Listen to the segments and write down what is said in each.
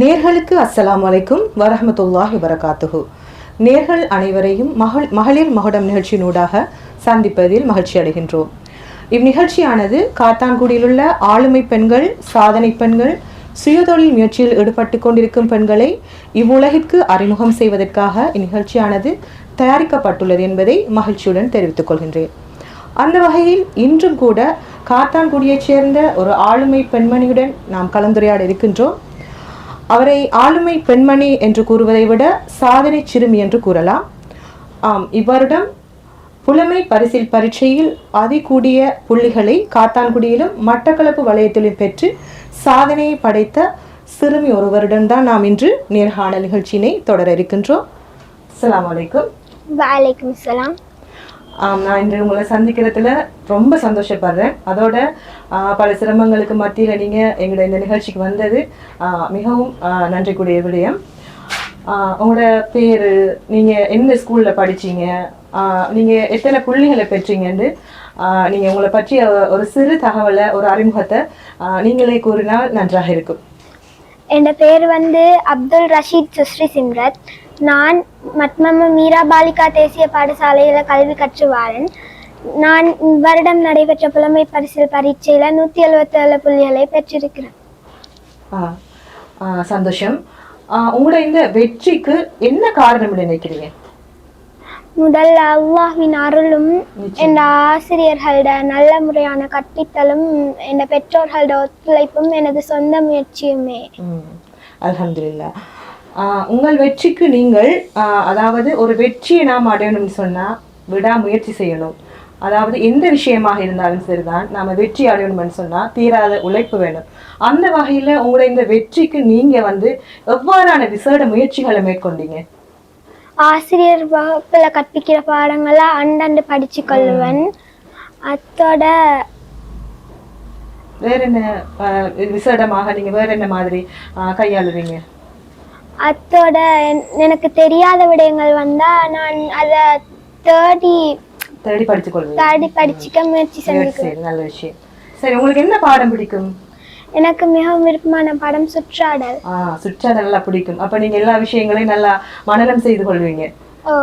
நேர்களுக்கு அஸ்லாம் அலைக்கும் வரஹ்மத்துல்லாஹி வரகாத்துஹு நேர்கள் அனைவரையும் மகள் மகளிர் மகுடம் நிகழ்ச்சியினூடாக சந்திப்பதில் மகிழ்ச்சி அடைகின்றோம். இந்நிகழ்ச்சியானது காத்தான்குடியிலுள்ள ஆளுமை பெண்கள் சாதனை பெண்கள் சுயதொழில் முயற்சியில் ஈடுபட்டு கொண்டிருக்கும் பெண்களை இவ்வுலகிற்கு அறிமுகம் செய்வதற்காக இந்நிகழ்ச்சியானது தயாரிக்கப்பட்டுள்ளது என்பதை மகிழ்ச்சியுடன் தெரிவித்துக் கொள்கின்றேன். அந்த வகையில் இன்றும் கூட காத்தான்குடியைச் சேர்ந்த ஒரு ஆளுமை பெண்மணியுடன் நாம் கலந்துரையாட இருக்கின்றோம். அவரை ஆளுமை பெண்மணி என்று கூறுவதை விட சாதனை சிறுமி என்று கூறலாம். ஆம் இவ்வருடம் புலமை பரிசில் பரீட்சையில் அதிகூடிய புள்ளிகளை காத்தான்குடியிலும் மட்டக்களப்பு வலயத்திலும் பெற்று சாதனையை படைத்த சிறுமி ஒருவருடன் தான் நாம் இன்று நேர்காணல் நிகழ்ச்சியினை தொடர இருக்கின்றோம். அஸ்ஸலாமு வலைக்கம் வலைக்கும் சலாம் நான் இன்று உங்களை சந்திக்கிறதுல ரொம்ப சந்தோஷப்படுறேன். அதோட பல சிரமங்களுக்கு மத்தியில் நீங்கள் எங்களோட இந்த நிகழ்ச்சிக்கு வந்தது மிகவும் ஆ, நன்றிக்குரிய விடயம். உங்களோட பேர் நீங்கள் எந்த ஸ்கூலில் படிச்சீங்க? நீங்கள் எத்தனை புள்ளிகளை பெற்றீங்கன்னு நீங்கள் உங்களை பற்றிய ஒரு சிறு தகவலை ஒரு அறிமுகத்தை நீங்களே கூறினால் நன்றாக இருக்கும். என் பேர் வந்து அப்துல் ரஷீத் சுஸ்ரி சிம்ரத். நான் மத்மம மீரா பாலிகா தேசிய பாடசாலையில் கல்வி கற்று வாரேன் நான் வருடம் நடைபெற்ற புலமை பரிசில் பரீட்சையில் நூற்றி எழுபத்தேழு புள்ளிகளை பெற்றிருக்கிறேன். சந்தோஷம். உங்களோட இந்த வெற்றிக்கு என்ன காரணம் நினைக்கிறீங்க? முதல்ல அல்லாஹ்வின் அருளும் என் ஆசிரியர்களோட நல்ல முறையான கற்பித்தலும் என் பெற்றோர்களோட ஒத்துழைப்பும் எனது சொந்த முயற்சியுமே. ஆஹ் உங்கள் வெற்றிக்கு நீங்கள் அதாவது ஒரு வெற்றியை நாம் அடையணும்னு சொன்னா விடாமுயற்சி செய்யணும். அதாவது எந்த விஷயமாக இருந்தாலும் சரிதான் நாம வெற்றி அடையணும்னு சொன்னா தீராத உழைப்பு வேணும். அந்த வகையில உங்களுடைய இந்த வெற்றிக்கு நீங்க வந்து எவ்வாறான விசேட முயற்சிகளை மேற்கொண்டீங்க? ஆசிரியர் வகுப்புல கற்பிக்கிற பாடங்களை அண்டண்டு படிச்சு கொள்ளுவேன் அத்தோட வேற என்ன விசேடமாக நீங்க வேற என்ன மாதிரி கையாளுவீங்க? அத்தோட என்- எனக்கு தெரியாத விடயங்கள் வந்தா நான் அதை தேடி தேடி படித்துக் கொள்வீங்க தேடி படிச்சுக்க முயற்சி சரி செஞ்சு சரி நல்ல விஷயம். சரி உங்களுக்கு என்ன பாடம் பிடிக்கும்? எனக்கு மிகவும் விருப்பமான படம் சுற்றாடல். ஆ சுற்றா நல்லா பிடிக்கும். அப்ப நீங்க எல்லா விஷயங்களையும் நல்லா மனனம் செய்து கொள்வீங்க.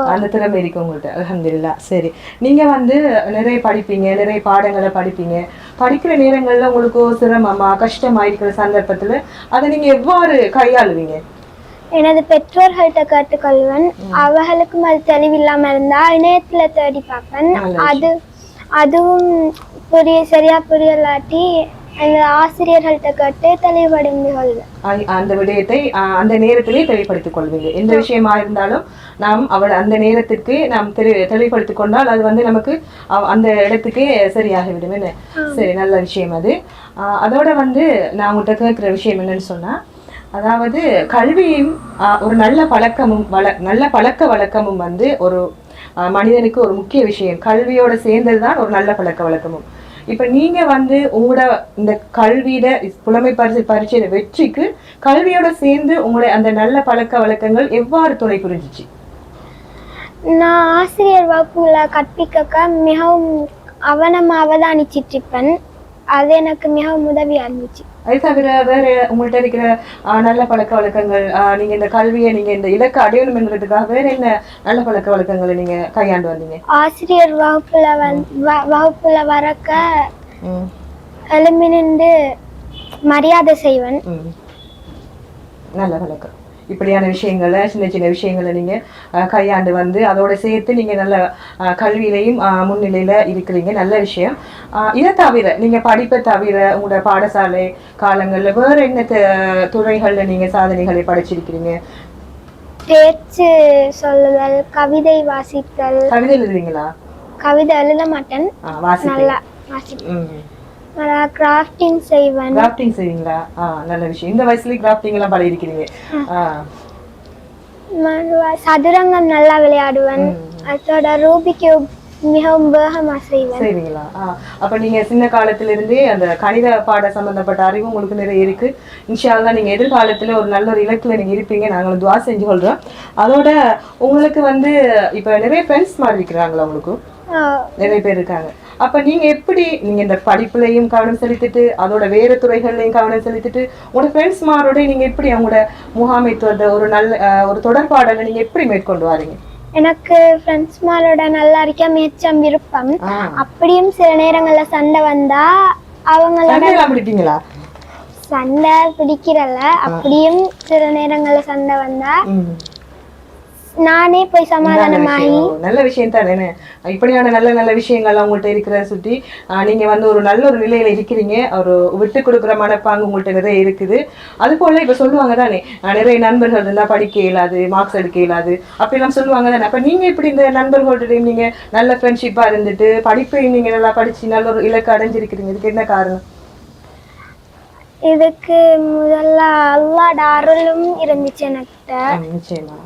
அந்த திறமை இருக்கு உங்கள்ட்ட. அல்ஹம்துலில்லாஹ் சரி. நீங்க வந்து நிறைய படிப்பீங்க நிறைய பாடங்களை படிப்பீங்க. படிக்கிற நேரங்கள்ல உங்களுக்கு சிரமமா கஷ்டமா இருக்கிற சந்தர்ப்பத்துல அதை நீங்க எவ்வாறு கையாளுவீங்க? எனது பெற்றோர்கள்ட்ட கேட்டுக்கொள்வேன். அவர்களுக்கும் அது தெளிவில்லாம இருந்தா இணையத்துல தேடி பார்ப்பேன். அது அதுவும் புரிய சரியா புரியலாட்டி எனது ஆசிரியர்கள்ட்ட கேட்டு தெளிவடைந்து கொள்வேன். அந்த விடயத்தை அந்த நேரத்திலே தெளிவுபடுத்திக் கொள்வீங்க. எந்த விஷயமா இருந்தாலும் நாம் அவள் அந்த நேரத்திற்கு நாம் தெளி தெளிவுபடுத்திக் கொண்டால் அது வந்து நமக்கு அந்த இடத்துக்கே சரியாகிவிடும். என்ன? சரி நல்ல விஷயம் அது. அதோட வந்து நான் உங்கள்கிட்ட கேட்குற விஷயம் என்னன்னு சொன்னா அதாவது கல்வியும் ஒரு நல்ல பழக்கமும் வள நல்ல பழக்க வழக்கமும் வந்து ஒரு மனிதனுக்கு ஒரு முக்கிய விஷயம். கல்வியோட சேர்ந்தது தான் ஒரு நல்ல பழக்க வழக்கமும். இப்ப நீங்க வந்து உங்களோட இந்த கல்வியில புலமை பரிசு பரீட்சையில வெற்றிக்கு கல்வியோட சேர்ந்து உங்களுடைய அந்த நல்ல பழக்க வழக்கங்கள் எவ்வாறு துணை புரிஞ்சிச்சு? நான் ஆசிரியர் வகுப்புகளை கற்பிக்க மிகவும் அவனமா அவதானிச்சிட்ருப்பேன் அது எனக்கு மிகவும் உதவியா இருந்துச்சு அது தவிர வேற உங்கள்ட்ட இருக்கிற நல்ல பழக்க வழக்கங்கள் நீங்க இந்த கல்வியை நீங்க இந்த இலக்கு அடையணும்ங்கிறதுக்காக வேற என்ன நல்ல பழக்க வழக்கங்களை நீங்க கையாண்டு வந்தீங்க? ஆசிரியர் வகுப்புல வகுப்புல வரக்க ம், எழும்பி நின்று மரியாதை செய்வேன். நல்ல பழக்கம். இப்படியான விஷயங்களை சின்ன சின்ன விஷயங்களை நீங்க ஆ, கையாண்டு வந்து அதோட சேர்த்து நீங்க நல்ல கல்வியிலையும் முன்னிலையில இருக்கிறீங்க. நல்ல விஷயம். இதை தவிர நீங்க படிப்பை தவிர உங்களோட பாடசாலை காலங்கள்ல வேற என்ன துறைகள்ல நீங்க சாதனைகளை படைச்சிருக்கிறீங்க? பேச்சு சொல்லுதல் கவிதை வாசித்தல். கவிதை எழுதுவீங்களா கவிதை எழுத மாட்டேன். நல்லா வாசிப்பேன். கிராஃப்டிங் செய்வேன். கிராஃப்டிங் செய்வீங்களா? ஆ நல்ல விஷயம். இந்த வயசுலயே கிராஃப்டிங் எல்லாம் பழகிருக்கிறீங்க. ஆ. மறுவா- சதுரங்கம் நல்லா விளையாடுவேன். அதோட ரூபி கியூப் மிகவும் வேகமா செய்வேன். செய்வீங்களா? ஆ. அப்ப நீங்க சின்ன காலத்துல இருந்தே அந்த கணித பாட சம்பந்தப்பட்ட அறிவு உங்களுக்கு நிறைய இருக்கு. இன்ஷால்லா நீங்க எதிர்காலத்துல ஒரு நல்ல ஒரு இலக்குல நீங்க இருப்பீங்க. நாங்களும் துவா செஞ்சு கொள்றோம். அதோட உங்களுக்கு வந்து இப்ப நிறைய ஃப்ரெண்ட்ஸ் மாதிரி இருக்கிறாங்களா உங்களுக்கு? நிறைய பேர் இருக்காங்க. அப்ப நீங்க எப்படி நீங்க இந்த படிப்புலயும் கவனம் செலுத்திட்டு அதோட வேற துறைகள்லயும் கவனம் செலுத்திட்டு உங்களோட ஃப்ரெண்ட்ஸ் மாரோட நீங்க எப்படி அவங்களோட முகாமைத்துவத்தை ஒரு நல்ல ஒரு தொடர்பாடலை நீங்க எப்படி மேற்கொண்டு வாரீங்க? எனக்கு ஃப்ரெண்ட்ஸ் மாரோட நல்லா இருக்க மிச்சம் விருப்பம். அப்படியும் சில நேரங்கள்ல சண்டை வந்தா அவங்களோட பிடிப்பீங்களா? சண்டை பிடிக்கிறல்ல. அப்படியும் சில நேரங்கள்ல சண்டை வந்தா. நானே போய் நல்ல சமாதானமாகி. நல்ல விஷயம் தானே? இப்படியான நல்ல நல்ல விஷயங்கள் அவங்கள்ட்ட இருக்கிறத சுற்றி நீங்க வந்து ஒரு நல்ல ஒரு நிலையில இருக்கிறீங்க. ஒரு விட்டு கொடுக்குற மனப்பாங்கு உங்கள்ட்ட நிறைய இருக்குது. அது போல இப்ப சொல்லுவாங்க தானே நிறைய நண்பர்கள் இருந்தா படிக்க இயலாது மார்க்ஸ் எடுக்க இயலாது. அப்படிலாம் சொல்லுவாங்க தானே. அப்ப நீங்க இப்படி இந்த நண்பர்களோட நீங்க நல்ல ஃப்ரெண்ட்ஷிப்பா இருந்துட்டு படிப்பையும் நீங்க நல்லா படிச்சு நல்ல ஒரு இலக்கு அடைஞ்சிருக்கிறீங்க. இதுக்கு என்ன காரணம்? இதுக்கு முதல்ல அல்லாட அருளும் இருந்துச்சு எனக்கிட்ட ம், நிச்சயமா.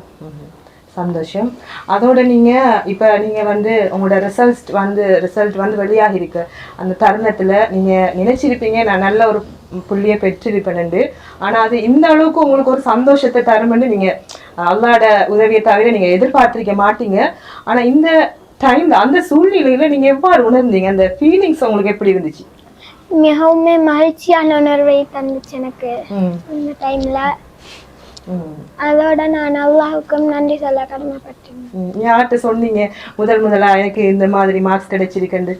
சந்தோஷம். அதோட நீங்க இப்ப நீங்க வந்து உங்களோட ரிசல்ட் வந்து ரிசல்ட் வந்து வெளியாகி இருக்கு. அந்த தருணத்துல நீங்க நினைச்சிருப்பீங்க நான் நல்ல ஒரு புள்ளிய பெற்றிருப்பேன்னு ஆனா அது இந்த அளவுக்கு உங்களுக்கு ஒரு சந்தோஷத்தை தரும்னு நீங்க அல்லாட உதவியை தவிர நீங்க எதிர்பார்த்திருக்க மாட்டீங்க. ஆனா இந்த டைம்ல அந்த சூழ்நிலையில நீங்க எவ்வாறு உணர்ந்தீங்க? அந்த ஃபீலிங்ஸ் உங்களுக்கு எப்படி இருந்துச்சு? மிகவும் மகிழ்ச்சியான உணர்வை தந்துச்சு எனக்கு. இந்த டைம்ல அதோட நான் அல்லாஹுக்கும் நன்றி சொல்ல கடமைப்பட்டேன். யார்கிட்ட சொன்னீங்க. முதல் முதலா எனக்கு இந்த மாதிரி மார்க்ஸ் கிடைச்சிருக்குன்னு.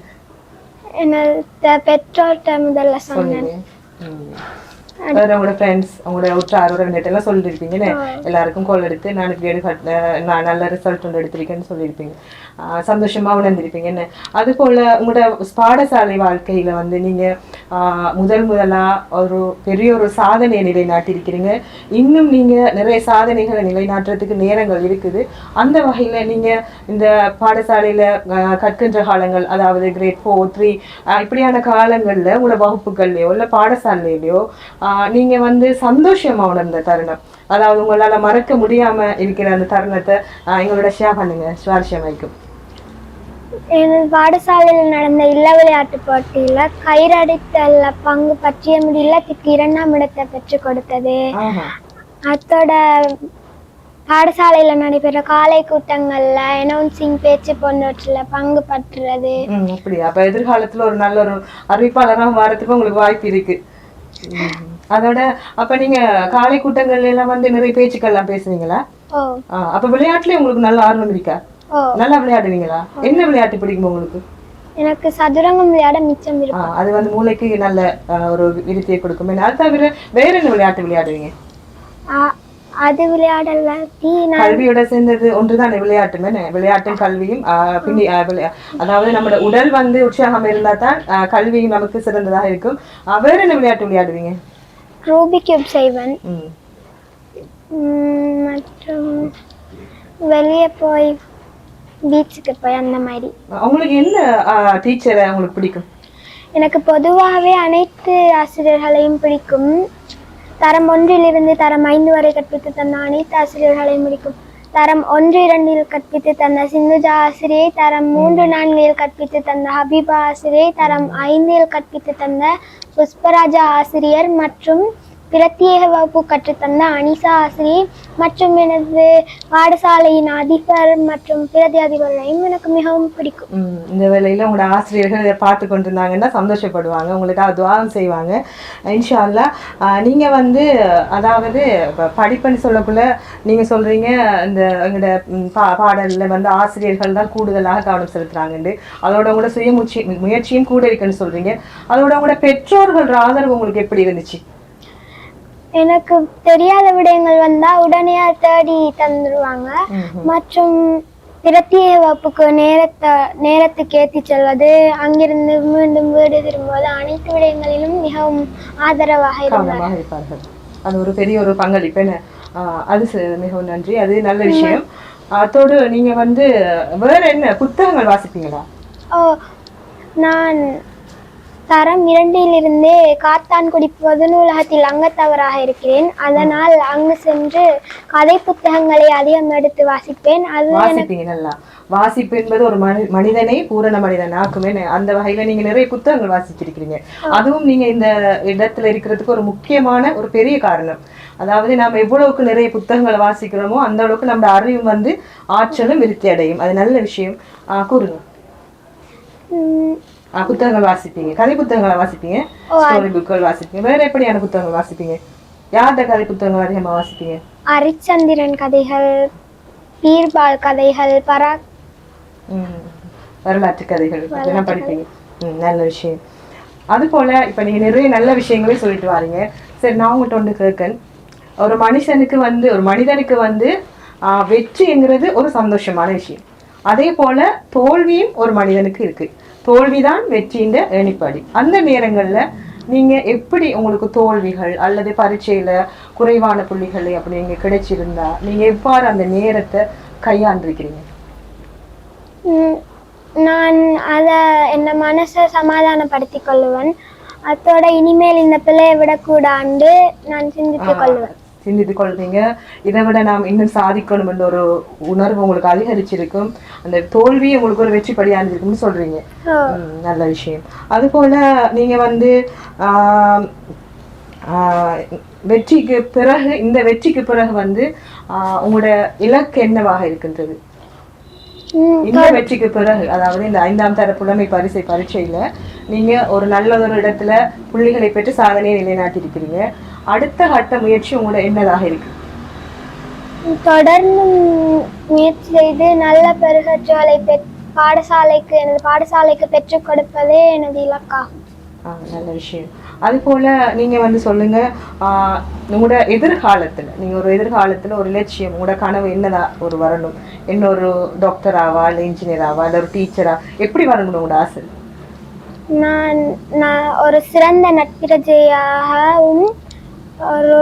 என்னோட பெற்றோர்கிட்ட முதல்ல சொன்னேன். உங்களோட ஃப்ரெண்ட்ஸ் உங்களோட உற்றார் உறவினர்கிட்ட எல்லாம் சொல்லியிருப்பீங்கன்னு எல்லாருக்கும் கால் எடுத்து நான் நான் நல்ல ரிசல்ட் ஒன்று எடுத்திருக்கேன்னு சொல்லியிருப்பீங்க சந்தோஷமா உணர்ந்திருப்பீங்க. என்ன? அது போல உங்களோட பாடசாலை வாழ்க்கையில வந்து நீங்க ஆஹ் முதல் முதலா ஒரு பெரிய ஒரு சாதனையை நிலைநாட்டியிருக்கிறீங்க. இன்னும் நீங்க நிறைய சாதனைகளை நிலைநாட்டுறதுக்கு நேரங்கள் இருக்குது. அந்த வகையில நீங்க இந்த பாடசாலையில கற்கின்ற காலங்கள் அதாவது கிரேட் ஃபோர் த்ரீ இப்படியான காலங்கள்ல உங்களோட வகுப்புகள்லயோ இல்ல பாடசாலையிலையோ ஆஹ் நீங்க வந்து சந்தோஷமா உணர்ந்த தருணம். அதாவது உங்களால மறக்க முடியாம இருக்கிற அந்த தருணத்தை எங்களோட ஷேர் பண்ணுங்க. சுவாரஸ்யமாய்க்கும் எனது பாடசாலையில் நடந்த இல்ல விளையாட்டு போட்டியில கயிறடித்தல்ல பங்கு பற்றிய இல்லத்துக்கு இரண்டாம் இடத்தை பெற்றுக் கொடுத்தது. அத்தோட பாடசாலையில நடைபெற காலை கூட்டங்கள்ல அனௌன்சிங் பேச்சு போன்றவற்றில் பங்கு பற்றுறது. அப்படியா? அப்ப எதிர்காலத்துல ஒரு நல்ல ஒரு அறிவிப்பாளராக வரதுக்கு உங்களுக்கு வாய்ப்பு இருக்கு. அதோட அப்ப நீங்க காலை கூட்டங்கள்ல எல்லாம் வந்து நிறைய பேச்சுக்கள் எல்லாம் பேசுவீங்களா அப்ப விளையாட்டுல உங்களுக்கு நல்ல ஆர்வம் இருக்கா? நல்லா விளையாடுவீங்களா? என்ன விளையாட்டு பிடிக்கும் உங்களுக்கு? எனக்கு சதுரங்கம் விளையாட மிச்சம் இருக்கும். அது வந்து மூளைக்கு நல்ல ஒரு விருத்தியை கொடுக்கும். அது தவிர வேற என்ன விளையாட்டு விளையாடுவீங்க? அது விளையாடலாட்டி நான் கல்வியோட சேர்ந்தது ஒன்றுதானே விளையாட்டுமே? விளையாட்டும் கல்வியும் பின்னி அதாவது நம்மளோட உடல் வந்து உற்சாகம் இருந்தா தான் கல்வியும் நமக்கு சிறந்ததாக இருக்கும். வேற என்ன விளையாட்டு விளையாடுவீங்க? ரூபி கியூப் செய்வேன். மற்றும் வெளியே போய் பீச்சுக்கு போய் அந்த மாதிரி. உங்களுக்கு என்ன டீச்சரை உங்களுக்கு பிடிக்கும்? எனக்கு பொதுவாகவே அனைத்து ஆசிரியர்களையும் பிடிக்கும். தரம் ஒன்றிலிருந்து தரம் ஐந்து வரை கற்பித்து தந்த அனைத்து ஆசிரியர்களையும் பிடிக்கும். தரம் ஒன்று இரண்டில் கற்பித்து தந்த சிந்துஜா ஆசிரியை தரம் மூன்று நான்கில் கற்பித்து தந்த ஹபீபா ஆசிரியை தரம் ஐந்தில் கற்பித்து தந்த புஷ்பராஜா ஆசிரியர் மற்றும் பிரத்யேக வகுப்பு கற்றுத்தந்த அனிசா ஆசிரியை மற்றும் எனது பாடசாலையின் அதிபர் மற்றும் பிரதி அதிபர்களையும் எனக்கு மிகவும் பிடிக்கும். இந்த வேலையில் உங்களோட ஆசிரியர்கள் இதை பார்த்து கொண்டிருந்தாங்கன்னா சந்தோஷப்படுவாங்க. உங்களுக்காக துவாரம் செய்வாங்க. இன்ஷா நீங்கள் வந்து அதாவது படிப்புன்னு சொல்லக்குள்ள நீங்கள் சொல்கிறீங்க இந்த எங்களோட பா பாடலில் வந்து ஆசிரியர்கள் தான் கூடுதலாக கவனம் செலுத்துறாங்கன்னு அதோட உங்களோட சுய முயற்சி முயற்சியும் கூட இருக்குன்னு சொல்கிறீங்க அதோட உங்களோட பெற்றோர்கள் ஆதரவு உங்களுக்கு எப்படி இருந்துச்சு? எனக்கு தெரியாத விடயங்கள் வந்தா உடனே தேடி தந்துருவாங்க. மற்றும் பிரத்யேக வகுப்புக்கு நேரத்தை நேரத்துக்கு ஏற்றி செல்வது அங்கிருந்து மீண்டும் வீடு திரும்புவது அனைத்து விடயங்களிலும் மிகவும் ஆதரவாக இருப்பார்கள். அது ஒரு பெரிய ஒரு பங்களிப்பு அது மிகவும் நன்றி. அது நல்ல விஷயம். அதோடு நீங்க வந்து வேற என்ன புத்தகங்கள் வாசிப்பீங்களா? ஓ நான் தரம் இரண்டிலிருந்தே காத்தான்குடி பொது நூலகத்தில் அங்கத்தவராக இருக்கிறேன். அதனால் அங்கு சென்று கதை புத்தகங்களை அதிகம் எடுத்து வாசிப்பேன். அது எனக்கு வாசிப்பீங்க நல்லா. வாசிப்பு என்பது ஒரு மனி மனிதனை பூரண மனிதன் ஆக்குமே அந்த வகையில நீங்க நிறைய புத்தகங்கள் வாசிச்சிருக்கிறீங்க. அதுவும் நீங்க இந்த இடத்துல இருக்கிறதுக்கு ஒரு முக்கியமான ஒரு பெரிய காரணம். அதாவது நாம எவ்வளவுக்கு நிறைய புத்தகங்களை வாசிக்கிறோமோ அந்த அளவுக்கு நம்ம அறிவு வந்து ஆற்றலும் விருத்தி அடையும். அது நல்ல விஷயம். ஆஹ் கூறுங்க. புத்தகங்கள் வாசிப்பீங்க. கதை புத்தகங்களை வாசிப்பீங்க. ஸ்டோரி புக்குகள் வாசிப்பீங்க. வேற எப்படியான புத்தகங்கள் வாசிப்பீங்க? யார்கிட்ட கதை புத்தகங்கள் அதிகமா வாசிப்பீங்க? அரிச்சந்திரன் கதைகள் பீர்பால் கதைகள் பரா ம். வரலாற்று கதைகள் அதெல்லாம் படிப்பீங்க. ம், நல்ல விஷயம். அது போல இப்ப நீங்க நிறைய நல்ல விஷயங்களே சொல்லிட்டு வாரீங்க. சரி நான் உங்கள்கிட்ட ஒன்று கேட்கன் ஒரு மனுஷனுக்கு வந்து ஒரு மனிதனுக்கு வந்து வெற்றிங்கிறது ஒரு சந்தோஷமான விஷயம். அதே போல தோல்வியும் ஒரு மனிதனுக்கு இருக்கு. தோல்விதான் வெற்றியின் எணிப்படி அந்த நேரங்கள்ல நீங்க எப்படி உங்களுக்கு தோல்விகள் அல்லது பரீட்சையில குறைவான புள்ளிகள் அப்படி நீங்க கிடைச்சிருந்தா நீங்க எவ்வாறு அந்த நேரத்தை கையாண்டிருக்கிறீங்க? நான் அதை என் மனசை சமாதானப்படுத்திக் கொள்ளுவேன். அத்தோட இனிமேல் இந்த பிள்ளையை விடக்கூடாண்டு நான் சிந்தித்துக் கொள்ளுவேன். சிந்தித்து கொள்வீங்க இதை விட நாம் இன்னும் சாதிக்கணும் என்ற ஒரு உணர்வு உங்களுக்கு அதிகரிச்சிருக்கும். அந்த தோல்வி உங்களுக்கு ஒரு வெற்றி படியாண்டிருக்கும்னு சொல்றீங்க. நல்ல விஷயம். அது போல நீங்க வந்து வெற்றிக்கு பிறகு இந்த வெற்றிக்கு பிறகு வந்து உங்களோட இலக்கு என்னவாக இருக்கின்றது? இந்த வெற்றிக்கு பிறகு அதாவது இந்த ஐந்தாம் தர புலமை பரிசை பரீட்சையில நீங்க ஒரு நல்ல ஒரு இடத்துல புள்ளிகளை பெற்று சாதனையை நிலைநாட்டியிருக்கிறீங்க. அடுத்த கட்ட முயற்சி உங்களோட என்னதாக இருக்கு? தொடர்ந்து முயற்சி செய்து நல்ல பெருகற்றுகளை பெற் பாடசாலைக்கு எனது பாடசாலைக்கு பெற்றுக் கொடுப்பதே எனது இலக்காகும். நல்ல விஷயம். அது போல நீங்க வந்து சொல்லுங்க ஆ, உங்களோட எதிர்காலத்துல நீங்க ஒரு எதிர்காலத்துல ஒரு லட்சியம் உங்களோட கனவு என்னதா ஒரு வரணும்? என்ன ஒரு டாக்டர் ஆவா இல்ல இன்ஜினியர் ஆவா இல்ல ஒரு டீச்சரா எப்படி வரணும் உங்களோட ஆசை? நான் நான் ஒரு சிறந்த நட்பிரஜையாகவும் ஒரு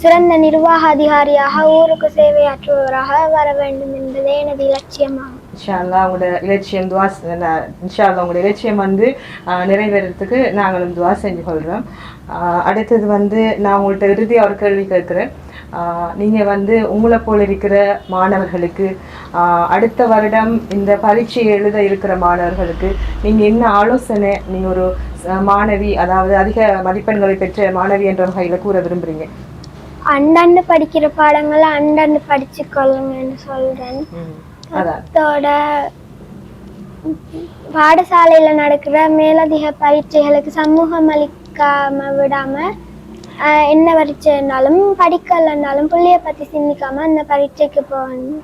சிறந்த நிர்வாக அதிகாரியாக ஊருக்கு சேவையாற்றுபவராக வர வேண்டும் என்பதே எனது இலட்சியமாகும். இன்ஷால்லா உங்களோட இலட்சியம் துவா இன்ஷால்லா உங்களோட இலட்சியம் வந்து நிறைவேறதுக்கு நாங்களும் துவா செஞ்சு கொள்கிறோம் அடுத்தது வந்து நான் உங்கள்கிட்ட இறுதியாக ஒரு கேள்வி கேட்குறேன். நீங்கள் வந்து உங்களை போல் இருக்கிற மாணவர்களுக்கு அடுத்த வருடம் இந்த பரீட்சை எழுத இருக்கிற மாணவர்களுக்கு நீங்கள் என்ன ஆலோசனை நீங்கள் ஒரு மாணவி அதாவது அதிக மதிப்பெண்களை பெற்ற மாணவி என்ற வகையில் கூற விரும்புகிறீங்க அண்டாண்டு படிக்கிற பாடங்களை அண்டாண்டு படிச்சு கொள்ளுங்கன்னு சொல்றேன் அதோட பாடசாலையில நடக்கிற மேலதிக பரீட்சைகளுக்கு சமூகம் அளிக்காம விடாம என்ன பரீட்சைனாலும் படிக்கலன்னாலும் பிள்ளைய பத்தி சிந்திக்காம அந்த பரீட்சைக்கு போகணும்.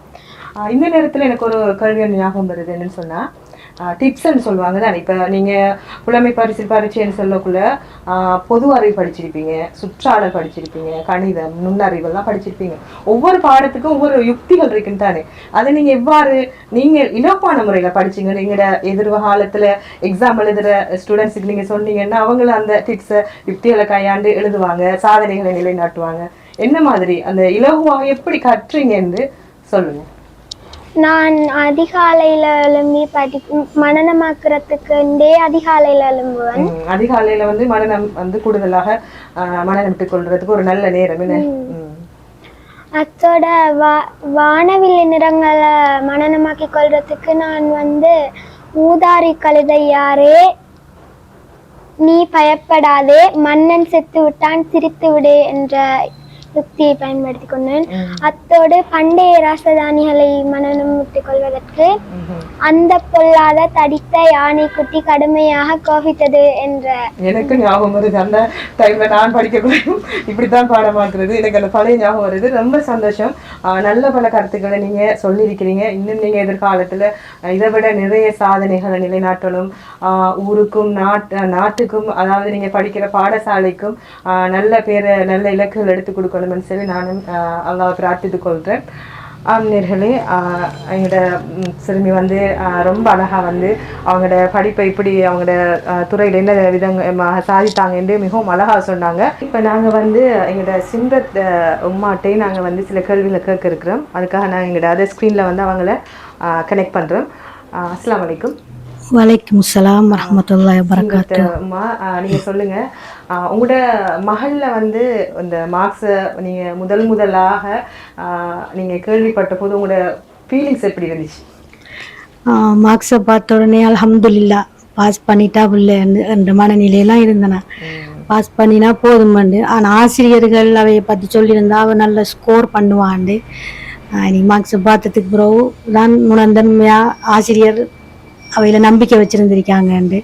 இந்த நேரத்துல எனக்கு ஒரு ஒண்ணு ஞாபகம் வருது என்னன்னு சொன்னா டிப்ஸ்ன்னு சொல்லுவாங்க தான் இப்போ நீங்கள் புலமை பரிசு பரீட்சைன்னு சொல்லக்குள்ள பொது அறிவு படிச்சிருப்பீங்க சுற்றாடல் படிச்சிருப்பீங்க கணிதம் நுண்ணறிவெல்லாம் படிச்சிருப்பீங்க. ஒவ்வொரு பாடத்துக்கும் ஒவ்வொரு யுக்திகள் இருக்குன்னு தானே. அதை நீங்கள் எவ்வாறு நீங்கள் இலப்பான முறையில் படிச்சிங்க எங்களோட எதிர்காலத்தில் எக்ஸாம் எழுதுகிற ஸ்டூடெண்ட்ஸுக்கு நீங்கள் சொன்னீங்கன்னா அவங்களும் அந்த டிப்ஸை யுக்திகளை கையாண்டு எழுதுவாங்க சாதனைகளை நிலைநாட்டுவாங்க. என்ன மாதிரி? அந்த இலகுவாக எப்படி கற்றுங்கன்னு சொல்லுங்கள் நான் அதிகாலையில எழும்பி படி மனநமாக்குறதுக்குண்டே அதிகாலையில எழும்புவேன். அதிகாலையில வந்து மனநம் வந்து கூடுதலாக ஆஹ், மனநமிட்டுக் கொள்றதுக்கு ஒரு நல்ல நேரம் என்ன. அத்தோட வா வானவில் நிறங்களை மனநமாக்கி கொள்றதுக்கு நான் வந்து ஊதாரி கழுதை யாரே நீ பயப்படாதே மன்னன் செத்து விட்டான் சிரித்து விடு என்ற யுக்தியை பயன்படுத்தி கொண்டேன். அத்தோடு பண்டைய ராசதானிகளை மனநம் விட்டுக் கொள்வதற்கு. அந்த பொல்லாத தடித்த யானைக்குட்டி கடுமையாக கோபித்தது என்ற எனக்கு ஞாபகம் வருது. அந்த டைம்ல நான் படிக்கக்கூடாது இப்படித்தான் பாடமாக்குறது எனக்கு அந்த பழைய ஞாபகம் வருது. ரொம்ப சந்தோஷம். நல்ல பல கருத்துக்களை நீங்க சொல்லியிருக்கிறீங்க. இன்னும் நீங்க எதிர்காலத்துல இதை விட நிறைய சாதனைகளை நிலைநாட்டணும். ஊருக்கும் நாட்டு நாட்டுக்கும் அதாவது நீங்க படிக்கிற பாடசாலைக்கும் நல்ல பேரை நல்ல இலக்குகள் எடுத்து கொடுக்கணும்னு சொல்லி நானும் ஆஹ், அல்லாஹ் பிரார்த்தித்துக் கொள்கிறேன் ஆம் நேர்களே ஆஹ் எங்களோட சிறுமி வந்து ரொம்ப அழகா வந்து அவங்களோட படிப்பை இப்படி அவங்களோட துறையில என்ன விதங்க சாதித்தாங்க என்று மிகவும் அழகா சொன்னாங்க. இப்போ நாங்க வந்து எங்களோட சிந்தத் உம்மாட்டை நாங்க வந்து சில கேள்விகளை கேட்க இருக்கிறோம் அதுக்காக நாங்கள் எங்களோட அதர் ஸ்க்ரீனில் வந்து அவங்கள கனெக்ட் பண்றோம். ஆஹ் அஸ்ஸலாமு அலைக்கும். வலைக்கும் சலாம் வரமத்துல்லாஹி வபரகாத்து சிங்கத் அம்மா ஆஹ் நீங்க சொல்லுங்க. ஆஹ் உங்களோட மகள்ல வந்து இந்த மார்க்ஸை நீங்க முதல் முதலாக ஆஹ் நீங்க கேள்விப்பட்ட போது உங்களோட ஃபீலிங்ஸ் எப்படி இருந்துச்சு? மார்க்ஸை பார்த்த உடனே அல்ஹம்துலில்லா பாஸ் பண்ணிட்டா புள்ள என்ற மனநிலையெல்லாம் இருந்தேன் பாஸ் பண்ணினா போதுமாண்டு ஆனால் ஆசிரியர்கள் அவைய பற்றி சொல்லியிருந்தா அவ நல்ல ஸ்கோர் பண்ணுவாண்டு. இன்னைக்கு மார்க்ஸை பார்த்ததுக்கு பிறகு தான் உணர்ந்தன்மையா ஆசிரியர் அவையில நம்பிக்கை வச்சிருந்திருக்காங்கண்டு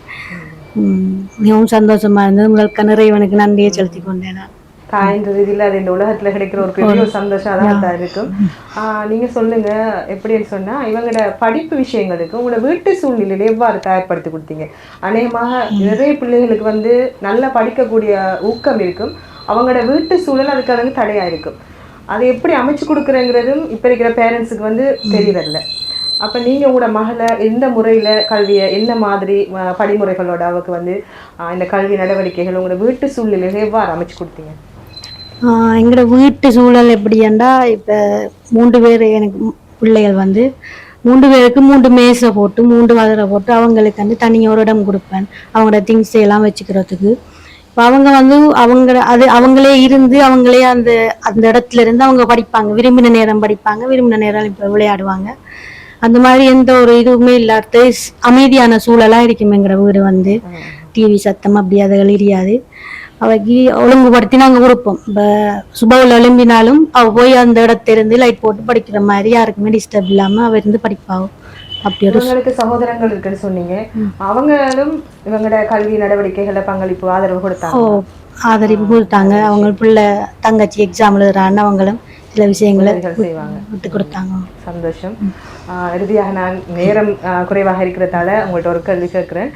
மிகவும் சந்தோஷமா இருந்தது. முதல் நிறைவனுக்கு நன்றியை செலுத்தி கொண்டேன் நான். தாயின் ரீதியில் அது இந்த உலகத்துல கிடைக்கிற ஒரு பெரிய ஒரு சந்தோஷம் அதான் தான் இருக்கும். ஆஹ் நீங்க சொல்லுங்க எப்படின்னு சொன்னா இவங்களோட படிப்பு விஷயங்களுக்கு உங்களோட வீட்டு சூழ்நிலையில எவ்வாறு தயார்படுத்தி கொடுத்தீங்க? அநேகமாக நிறைய பிள்ளைகளுக்கு வந்து நல்லா படிக்கக்கூடிய ஊக்கம் இருக்கும். அவங்களோட வீட்டு சூழல் அதுக்கு வந்து தடையா இருக்கும். அதை எப்படி அமைச்சு கொடுக்குறேங்கிறதும் இப்ப இருக்கிற பேரண்ட்ஸுக்கு வந்து தெரியறதில்ல. அப்போ நீங்கள் உங்களோட மகளை எந்த முறையில் கல்வியை என்ன மாதிரி படிமுறைகளோட அவருக்கு வந்து இந்த கல்வி நடவடிக்கைகள் உங்களோட வீட்டு சூழ்நிலையில எவ்வாறு அமைச்சு கொடுத்தீங்க? ஆஹ் எங்களோட வீட்டு சூழல் எப்படின்னா இப்போ மூன்று பேர் எனக்கு பிள்ளைகள் வந்து மூன்று பேருக்கு மூன்று மேசை போட்டு மூன்று வதரை போட்டு அவங்களுக்கு வந்து தனியாக ஒரு இடம் கொடுப்பேன். அவங்களோட திங்ஸ் எல்லாம் வச்சுக்கிறதுக்கு. இப்போ அவங்க வந்து அவங்க அது அவங்களே இருந்து அவங்களே அந்த அந்த இடத்துல இருந்து அவங்க படிப்பாங்க. விரும்பின நேரம் படிப்பாங்க விரும்பின நேரம் இப்போ விளையாடுவாங்க. அந்த மாதிரி எந்த ஒரு இதுவுமே இல்லாத அமைதியான சூழலாக இருக்கும் எங்களோட வீடு வந்து டிவி சத்தம் அப்படி அதுகள் இரியாது அவைக்கு ஒழுங்குபடுத்தி நாங்கள் கொடுப்போம். இப்போ சுபவில் எழும்பினாலும் அவள் போய் அந்த இடத்திலிருந்து லைட் போட்டு படிக்கிற மாதிரி யாருக்குமே டிஸ்டர்ப் இல்லாமல் அவ இருந்து படிப்பாவும் அப்படி இவங்களுக்கு சகோதரங்கள் இருக்குன்னு சொன்னீங்க. அவங்களும் இவங்களோட கல்வி நடவடிக்கைகளை பங்களிப்பு ஆதரவு ஓ கொடுத்தாங்க. ஆதரவு கொடுத்தாங்க அவங்க பிள்ளை தங்கச்சி எக்ஸாம் எழுதுறான்னு அவங்களும் சில விஷயங்களை விட்டு கொடுத்தாங்க. சந்தோஷம். இறுதியாக நான் நேரம் குறைவாக இருக்கிறதால உங்கள்ட்ட ஒரு கேள்வி கேட்குறேன்.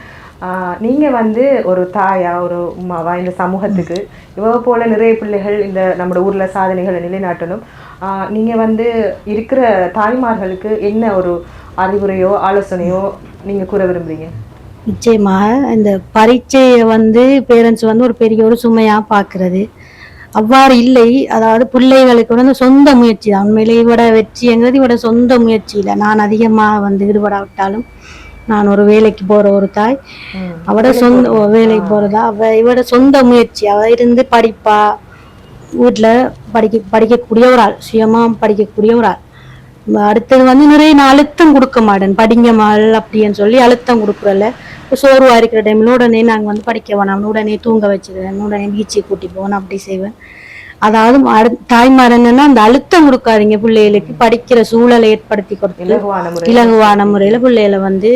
நீங்க வந்து ஒரு தாயா ஒரு உமாவா இந்த சமூகத்துக்கு இவ போல நிறைய பிள்ளைகள் இந்த நம்ம ஊர்ல சாதனைகளை நிலைநாட்டணும். ஆஹ் நீங்க வந்து இருக்கிற தாய்மார்களுக்கு என்ன ஒரு அறிவுரையோ ஆலோசனையோ நீங்க கூற விரும்புறீங்க? நிச்சயமாக இந்த பரீட்சையை வந்து பேரண்ட்ஸ் வந்து ஒரு பெரிய ஒரு சுமையா பார்க்கிறது. அவ்வாறு இல்லை. அதாவது பிள்ளைகளுக்கு வந்து சொந்த முயற்சி தான் உண்மையிலே இவட வெற்றிங்கிறது இவட சொந்த முயற்சியில. நான் அதிகமாக வந்து ஈடுபடாவிட்டாலும் நான் ஒரு வேலைக்கு போற ஒரு தாய். அவட சொந்த வேலைக்கு போறதா? அவ இவட சொந்த முயற்சி. அவ இருந்து படிப்பா. வீட்டுல படிக்க படிக்கக்கூடிய ஒரு ஆள். சுயமா படிக்கக்கூடிய ஒரு ஆள். அடுத்தது வந்து நிறைய நான் அழுத்தம் கொடுக்க மாட்டேன். படிங்க மாள் அப்படின்னு சொல்லி அழுத்தம் கொடுக்குறல இப்போ சோர்வா இருக்கிற டைம்ல உடனே நாங்க வந்து படிக்க வேணாம். உடனே தூங்க வச்சிருவேன். உடனே பீச்சுக்கு கூட்டி போவேன். அப்படி செய்வேன். அதாவது தாய்மார் என்னன்னா அந்த அழுத்தம் கொடுக்காதீங்க பிள்ளைகளுக்கு. படிக்கிற சூழலை ஏற்படுத்தி கொடுத்து இலகுவான முறையில பிள்ளைகளை வந்து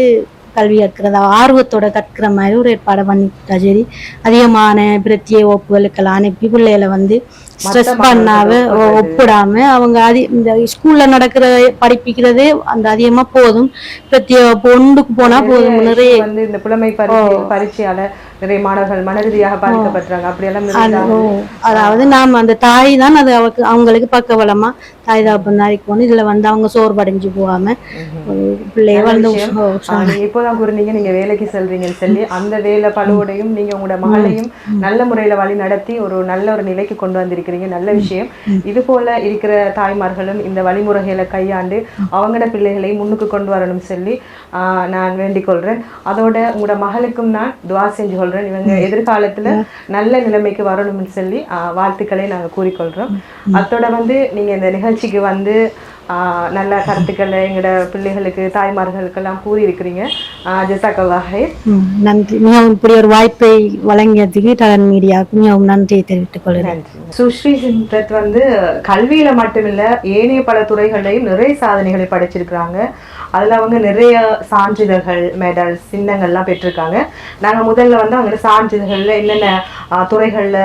கல்வி கற்கிறத? ஆர்வத்தோட கற்கிற மாதிரி ஒரு ஏற்பாடு பண்ணிட்டா சரி. அதிகமான பிரத்திய வகுப்புகளுக்கெல்லாம் அனுப்பி பிள்ளைகளை வந்து ஸ்ட்ரெஸ் பண்ணாம ஒப்பிடாம அவங்க அதி இந்த ஸ்கூல்ல நடக்கிற படிப்பிக்கிறதே அந்த அதிகமா போதும். பிரத்திய ஒன்றுக்கு போனா போதும். நிறைய வந்து இந்த புலமை பரீட்சை பரீட்சையால நிறைய மாணவர்கள் மனரீதியாக பாதிக்கப்படுறாங்க அப்படியெல்லாம் அதாவது நாம் அந்த தாய் தான் அது அவக்கு அவங்களுக்கு பக்கபலமா தாய் தாப்பன் இருக்கணும் இதுல வந்து அவங்க சோர்வடைஞ்சு போகாம பிள்ளைய நீங்க இப்போதான் கூறினீங்க நீங்க வேலைக்கு செல்றீங்கன்னு சொல்லி அந்த வேலை பழுவோடையும் நீங்க உங்களோட மகளையும் நல்ல முறையில வழி நடத்தி ஒரு நல்ல ஒரு நிலைக்கு கொண்டு வந்திருக்கிறீங்க. நல்ல விஷயம். இது போல இருக்கிற தாய்மார்களும் இந்த வழிமுறைகளை கையாண்டு அவங்களோட பிள்ளைகளை முன்னுக்கு கொண்டு வரணும் சொல்லி ஆஹ் நான் வேண்டிக் கொள்றேன். அதோட உங்களோட மகளுக்கும் நான் துவா செஞ்சு கொள்றேன். இவங்க எதிர்காலத்துல நல்ல நிலைமைக்கு வரணும்னு சொல்லி வாழ்த்துக்களை நாங்க கூறிக்கொள்றோம். அத்தோட வந்து நீங்க இந்த நிகழ்ச்சிக்கு வந்து நல்ல கருத்துக்களை எங்களோட பிள்ளைகளுக்கு தாய்மார்களுக்கெல்லாம் கூறி இருக்கிறீங்க ஜெசாக்கல்லாஹே நன்றி. மிகவும் இப்படி ஒரு வாய்ப்பை வழங்கியதுக்கு டலன் மீடியாவுக்கு மிகவும் நன்றியை தெரிவித்துக் கொள்கிறேன். சுஸ்ரீ சிம்ரத் வந்து கல்வியில மட்டுமில்ல ஏனைய பல துறைகளையும் நிறைய சாதனைகளை படைச்சிருக்கிறாங்க. அதுல அவங்க நிறைய சான்றிதழ்கள் மெடல் சின்னங்கள்லாம் பெற்றிருக்காங்க. நாங்க முதல்ல வந்து அவங்க சான்றிதழ்கள்ல என்னென்ன துறைகள்ல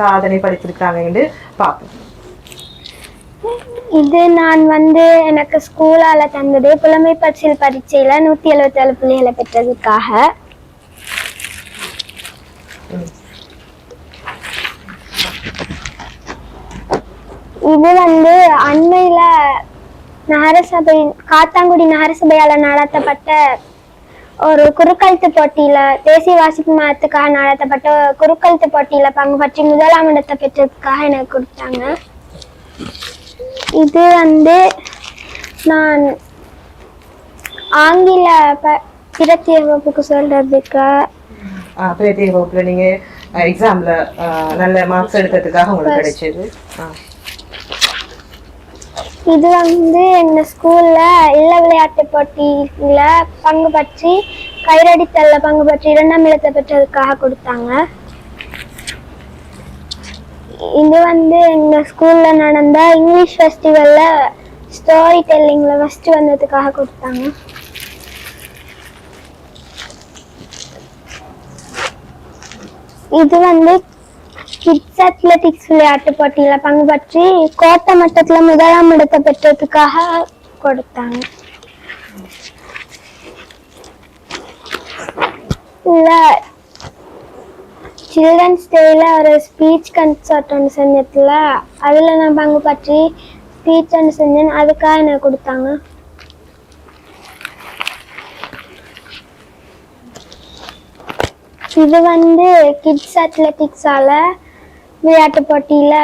சாதனை படைச்சிருக்காங்கன்னு பார்ப்போம் இது நான் வந்து எனக்கு ஸ்கூலால தந்தது புலமை பரிசில் பரீட்சையில நூத்தி எழுபத்தி ஏழு புள்ளிகளை பெற்றதுக்காக. இது வந்து அண்மையில நகரசபை காத்தாங்குடி நகரசபையால நடத்தப்பட்ட ஒரு குறுக்கழுத்து போட்டியில தேசிய வாசிப்பு மாதத்துக்காக நடத்தப்பட்ட குறுக்கழுத்து போட்டியில பங்கு பற்றி முதலாம் இடத்தை பெற்றதுக்காக எனக்கு கொடுத்தாங்க. இது வந்து நான் ஆங்கில பிரத்திய வகுப்புக்கு சொல்றதுக்கு. பிரத்யேக வகுப்புல நீங்க எக்ஸாம்ல நல்ல மார்க்ஸ் எடுத்ததுக்காக உங்களுக்கு கிடைச்சது. இது வந்து எங்க ஸ்கூல்ல இல்ல விளையாட்டு போட்டியில பங்கு பற்றி கயிறடித்தல்ல பங்கு பற்றி இரண்டாம் இடத்தை பெற்றதுக்காக கொடுத்தாங்க. இது வந்து எங்கள் ஸ்கூலில் நடந்த இங்கிலீஷ் ஃபெஸ்டிவலில் ஸ்டோரி டெல்லிங்கில் ஃபஸ்ட்டு வந்ததுக்காக கொடுத்தாங்க. இது வந்து கிட்ஸ் அத்லெட்டிக்ஸ் விளையாட்டு போட்டியில் பங்கு பற்றி கோட்டை மட்டத்தில் முதலாம் இடத்தை பெற்றதுக்காக கொடுத்தாங்க. இல்லை சில்ட்ரன்ஸ் டேல ஒரு ஸ்பீச் கன்சர்ட் ஒன்று செஞ்சதுல அதுல நான் பங்கு பற்றி ஸ்பீச் ஒன்று செஞ்சேன் அதுக்காக எனக்கு கொடுத்தாங்க? இது வந்து கிட்ஸ் அத்லெட்டிக்ஸால விளையாட்டு போட்டியில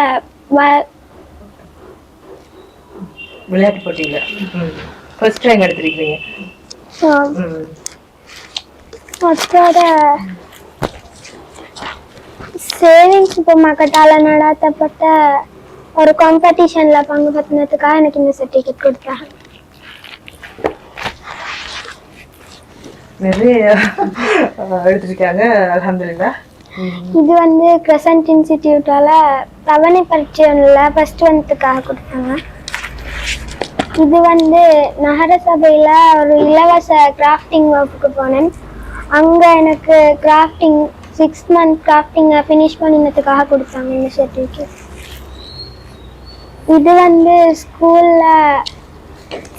வ- விளையாட்டு போட்டியில. ஃபர்ஸ்ட் ரேங்க் எடுத்திருக்கீங்க. மற்றோட சேவிங் சூப்பர் மார்க்கெட்டால நடத்தப்பட்ட ஒரு காம்படிஷன்ல பங்கு பெற்றினதுக்காக எனக்கு இந்த சர்டிஃபிகேட் கொடுத்தாங்க நிறைய எடுத்திருக்காங்க. இது வந்து கிரசன்ட் இன்ஸ்டிடியூட்டால பரீட்சை ஒன்றில் ஃபர்ஸ்ட் வந்ததுக்காக கொடுத்தாங்க இது வந்து நகர சபையில ஒரு இலவச கிராஃப்டிங் வகுப்புக்கு போனேன். அங்க எனக்கு கிராஃப்டிங் சிக்ஸ் மந்த் கிராஃப்டிங்கை ஃபினிஷ் பண்ணினதுக்காக கொடுத்தாங்க இந்த சர்டிஃபிகேட் இது வந்து ஸ்கூல்ல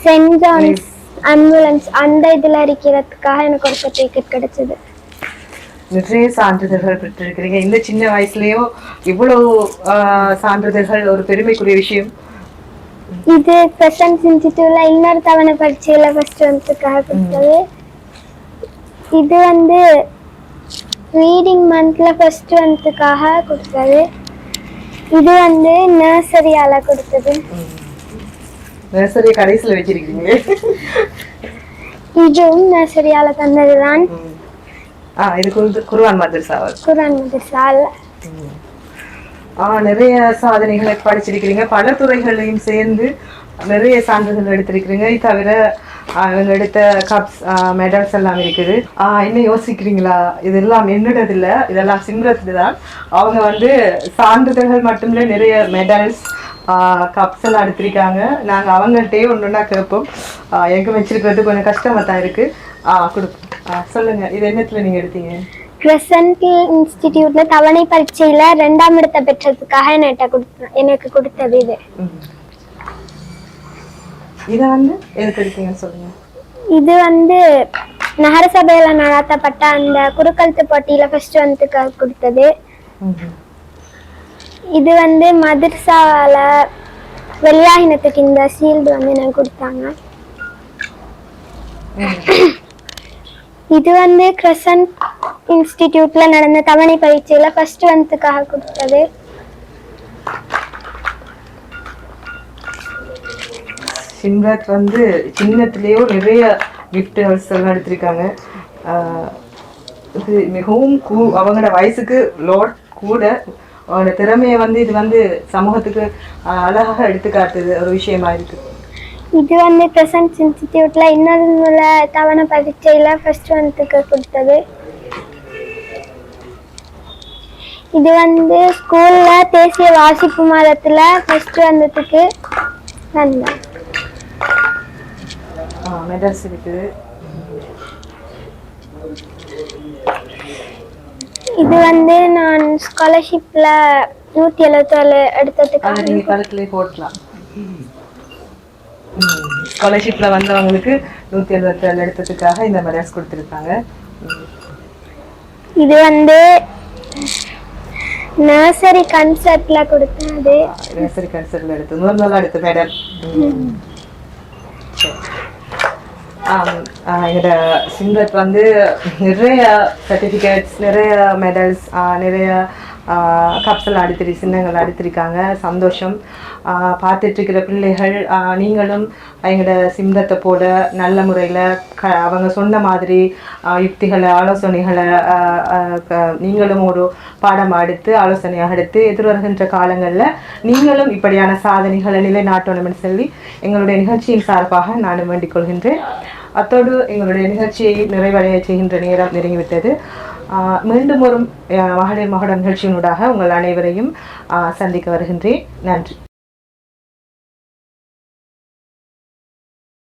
சென்ட் ஜான்ஸ் ஆம்புலன்ஸ் அந்த இதுல இருக்கிறதுக்காக எனக்கு ஒரு சர்டிஃபிகேட் கிடைச்சது. நிறைய சான்றிதழ்கள் பெற்றிருக்கிறீங்க. இந்த சின்ன வயசுலயும் இவ்வளவு சான்றிதழ்கள் ஒரு பெருமைக்குரிய விஷயம். இது பிரசன்ட் இன்ஸ்டிடியூட்ல இன்னொரு தவணை பரீட்சையில ஃபர்ஸ்ட் வந்ததுக்காக கொடுத்தது. இது வந்து ரீடிங் மந்த்ல ஃபர்ஸ்ட் வந்ததுக்காக கொடுத்தது. இது வந்து நர்சரியால கொடுத்தது. நர்சரி கடைசியில வச்சிருக்கீங்களே. இதுவும் நர்சரியால தந்ததுதான். ம். ஆ இது குரு- குருவான் மதரசாவா குரான் மதரசால ஆ நிறைய சாதனைகளை படிச்சிருக்கிறீங்க. பல துறைகளையும் சேர்ந்து நிறைய சான்றிதழ் எடுத்திருக்கிறீங்க. இது தவிர இவங்க எடுத்த கப்ஸ் மெடல்ஸ் எல்லாம் இருக்குது. என்ன யோசிக்கிறீங்களா? இதெல்லாம் என்னோடது இல்ல இதெல்லாம் சிம்ரத்து தான் அவங்க வந்து சான்றிதழ்கள் மட்டும் இல்ல நிறைய மெடல்ஸ் கப்ஸ் எல்லாம் எடுத்திருக்காங்க. நாங்க அவங்கள்ட்டயே ஒன்று ஒன்றா கேட்போம் எனக்கு வச்சிருக்கிறது கொஞ்சம் கஷ்டமா தான் இருக்கு. ஆ கொடுப்போம் சொல்லுங்க. இது என்னத்துல நீங்க எடுத்தீங்க? கிரசன்ட் இன்ஸ்டிடியூட்ல தவணை பரீட்சையில ரெண்டாம் இடத்தை பெற்றதுக்காக கொடுத்த எனக்கு கொடுத்தது இது. இதை வந்து எதுக்கு சொல்லுங்க. இது வந்து நகரசபையில நடத்தப்பட்ட அந்த குறுக்கழுத்து போட்டியில ஃபர்ஸ்ட் வந்து க- கொடுத்தது. இது வந்து மதர்சால வெளியாகினத்துக்கு இந்த சீல்டு வந்து எனக்கு கொடுத்தாங்க. இது வந்து கிரசன்ட் இன்ஸ்டிடியூட்ல நடந்த தவணை பரீட்சையில ஃபர்ஸ்ட் வந்ததுக்காக கொடுத்தது. சிம்ரத் வந்து சின்னத்துலேயோ நிறைய கிஃப்ட்ஸ் எல்லாம் எடுத்திருக்காங்க. இது மிகவும் கூ அவங்களோட வயசுக்கு லோட் கூட. அவங்களோட திறமையை வந்து இது வந்து சமூகத்துக்கு அழகாக எடுத்துக்காட்டுது ஒரு விஷயமா இருக்கு. இது வந்து கிரசன்ட் இன்ஸ்டிடியூட்ல இன்னொரு தவணை பரீட்சையில ஃபர்ஸ்ட் வந்ததுக்கு கொடுத்தது. இது வந்து ஸ்கூல்ல தேசிய வாசிப்பு மாதத்துல ஃபர்ஸ்ட் வந்ததுக்கு வந்தேன். மெடல்ஸ் இருக்குது இது வந்து நான் ஸ்காலர்ஷிப்ல நூத்தி எழுபத்தேழு எடுத்ததுக்கு கழுத்துலேயே போட்டலாம் ஸ்காலர்ஷிப்ல வந்தவங்களுக்கு நூற்றி எழுபத்தேழு எடுத்ததுக்காக இந்த மெடல்ஸ் கொடுத்துருக்காங்க. இது வந்து நர்சரி கன்சர்ட்ல கொடுத்தது நர்சரி கன்சர்ட்ல எடுத்து முதல் முதல்ல எடுத்த மெடல் எங்களோட சிங்கத் வந்து நிறைய சர்டிஃபிகேட்ஸ் நிறைய மெடல்ஸ் நிறைய கப்சல் எல்லாம் சின்னங்கள் அடித்திருக்காங்க. சந்தோஷம். பார்த்துட்ருக்கிற பிள்ளைகள் நீங்களும் எங்களோட சிந்தத்தை போல நல்ல முறையில் க அவங்க சொன்ன மாதிரி யுக்திகளை ஆலோசனைகளை நீங்களும் ஒரு பாடம் எடுத்து ஆலோசனையாக எடுத்து எதிர்வருகின்ற காலங்களில் நீங்களும் இப்படியான சாதனைகளை நிலைநாட்டணும்னு சொல்லி எங்களுடைய நிகழ்ச்சியின் சார்பாக நான் வேண்டிக் கொள்கின்றேன். அத்தோடு எங்களுடைய நிகழ்ச்சியை நிறைவடைய செய்கின்ற நேரம் நெருங்கிவிட்டது மீண்டும் ஒரு மகளிர் மகுடம் நிகழ்ச்சியினூடாக உங்கள் அனைவரையும் ஆஹ் சந்திக்க வருகின்றேன். நன்றி.